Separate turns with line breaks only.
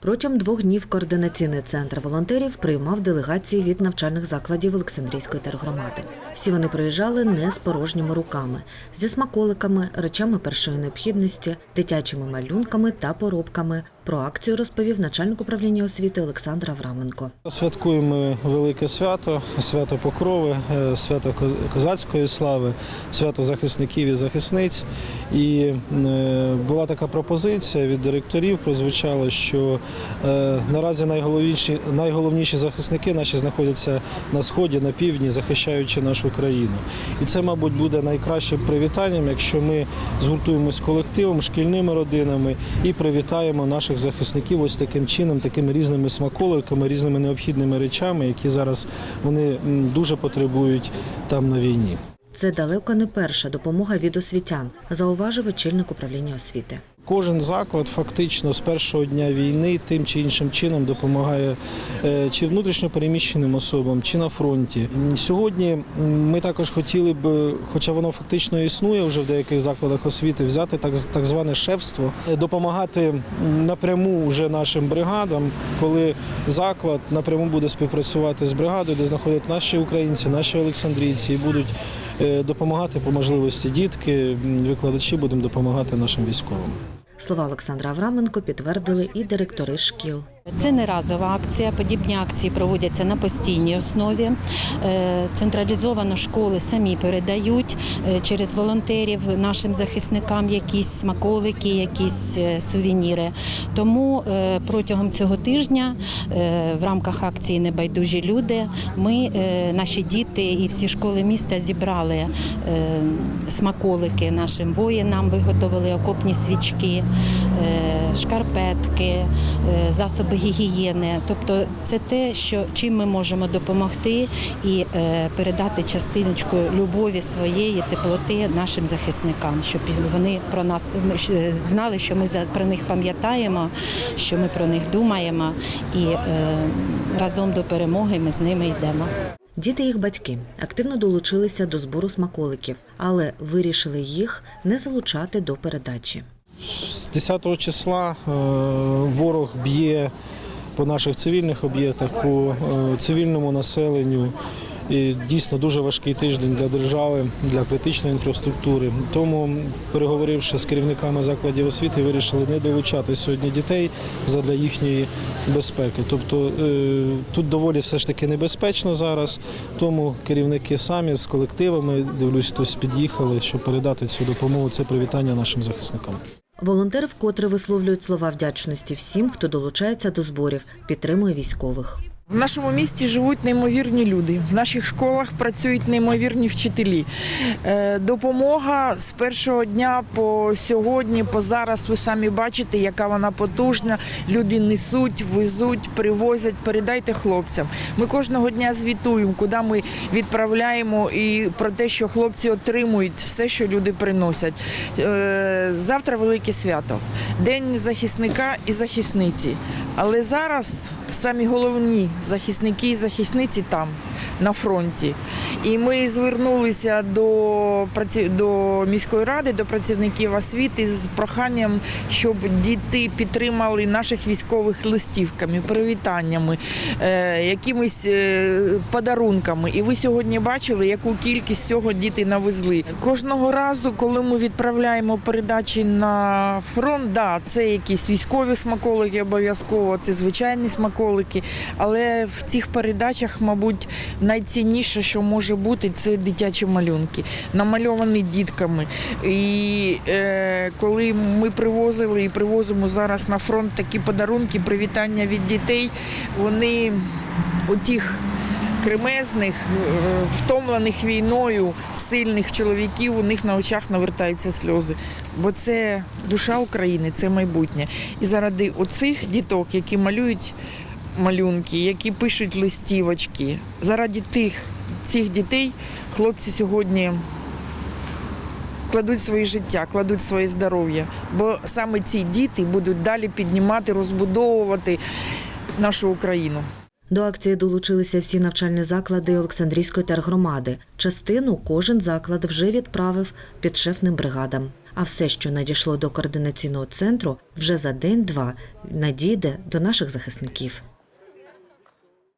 Протягом двох днів координаційний центр волонтерів приймав делегації від навчальних закладів Олександрійської тергромади. Всі вони приїжджали не з порожніми руками, зі смаколиками, речами першої необхідності, дитячими малюнками та поробками. Про акцію розповів начальник управління освіти Олександр Авраменко.
Святкуємо велике свято, свято Покрови, е, свято козацької слави, свято захисників і захисниць. І е, була така пропозиція від директорів, прозвучало, що е, наразі найголовніші, найголовніші захисники наші знаходяться на сході, на півдні, захищаючи нашу країну. І це, мабуть, буде найкращим привітанням, якщо ми згуртуємось колективом, шкільними родинами і привітаємо наших захисників ось таким чином, такими різними смаколиками, різними необхідними речами, які зараз вони дуже потребують там на війні.
Це далеко не перша допомога від освітян, зауважив очільник управління освіти.
Кожен заклад фактично з першого дня війни тим чи іншим чином допомагає е, чи внутрішньо переміщеним особам, чи на фронті. Сьогодні ми також хотіли б, хоча воно фактично існує вже в деяких закладах освіти, взяти так, так зване шефство, допомагати напряму вже нашим бригадам, коли заклад напряму буде співпрацювати з бригадою, де знаходять наші українці, наші олександрійці, і будуть допомагати по можливості дітки, викладачі будемо допомагати нашим військовим.
Слова Олександра Авраменко підтвердили і директори шкіл.
Це не разова акція. Подібні акції проводяться на постійній основі. Е, Централізовано школи самі передають е, через волонтерів нашим захисникам якісь смаколики, якісь е, сувеніри. Тому протягом цього тижня в рамках акції Небайдужі люди ми, наші діти і всі школи міста зібрали смаколики нашим воїнам, виготовили окопні свічки, шкарпетки, засоби гігієни. Тобто це те, що чим ми можемо допомогти і е, передати частиночку любові своєї теплоти нашим захисникам, щоб вони про нас е, знали, що ми про них пам'ятаємо, що ми про них думаємо, і е, разом до перемоги ми з ними йдемо.
Діти їх батьки активно долучилися до збору смаколиків, але вирішили їх не залучати до передачі.
З 10 числа е, ворог б'є по наших цивільних об'єктах, по е, цивільному населенню. І дійсно дуже важкий тиждень для держави, для критичної інфраструктури. Тому, переговоривши з керівниками закладів освіти, вирішили не долучати сьогодні дітей задля їхньої безпеки. Тобто е, тут доволі все ж таки небезпечно зараз. Тому керівники самі з колективами дивлюсь, хтось під'їхали, щоб передати цю допомогу. Це привітання нашим захисникам.
Волонтери вкотре висловлюють слова вдячності всім, хто долучається до зборів, підтримує військових.
В нашому місті живуть неймовірні люди. В наших школах працюють неймовірні вчителі. Е, Допомога з першого дня по сьогодні, по зараз, ви самі бачите, яка вона потужна. Люди несуть, везуть, привозять. Передайте хлопцям. Ми кожного дня звітуємо, куди ми відправляємо, і про те, що хлопці отримують все, що люди приносять. Е, Завтра велике свято, день захисника і захисниці. Але зараз самі головні захисники і захисниці там, на фронті. І ми звернулися до, до міської ради, до працівників освіти з проханням, щоб діти підтримали наших військових листівками, привітаннями, е, якимись е, подарунками. І ви сьогодні бачили, яку кількість цього діти навезли. Кожного разу, коли ми відправляємо передачі на фронт, да, це якісь військові смаколики обов'язково, це звичайні смаколики. Але в цих передачах, мабуть, найцінніше, що може бути, це дитячі малюнки, намальовані дітками. І е, коли ми привозили і привозимо зараз на фронт такі подарунки, привітання від дітей, вони у тих кремезних, е, втомлених війною, сильних чоловіків, у них на очах навертаються сльози. Бо це душа України, це майбутнє. І заради оцих діток, які малюють малюнки, які пишуть листівочки, заради тих цих дітей хлопці сьогодні кладуть своє життя, кладуть своє здоров'я. Бо саме ці діти будуть далі піднімати, розбудовувати нашу Україну.
До акції долучилися всі навчальні заклади Олександрійської тергромади. Частину кожен заклад вже відправив підшефним бригадам. А все, що надійшло до координаційного центру, вже за день-два надійде до наших захисників.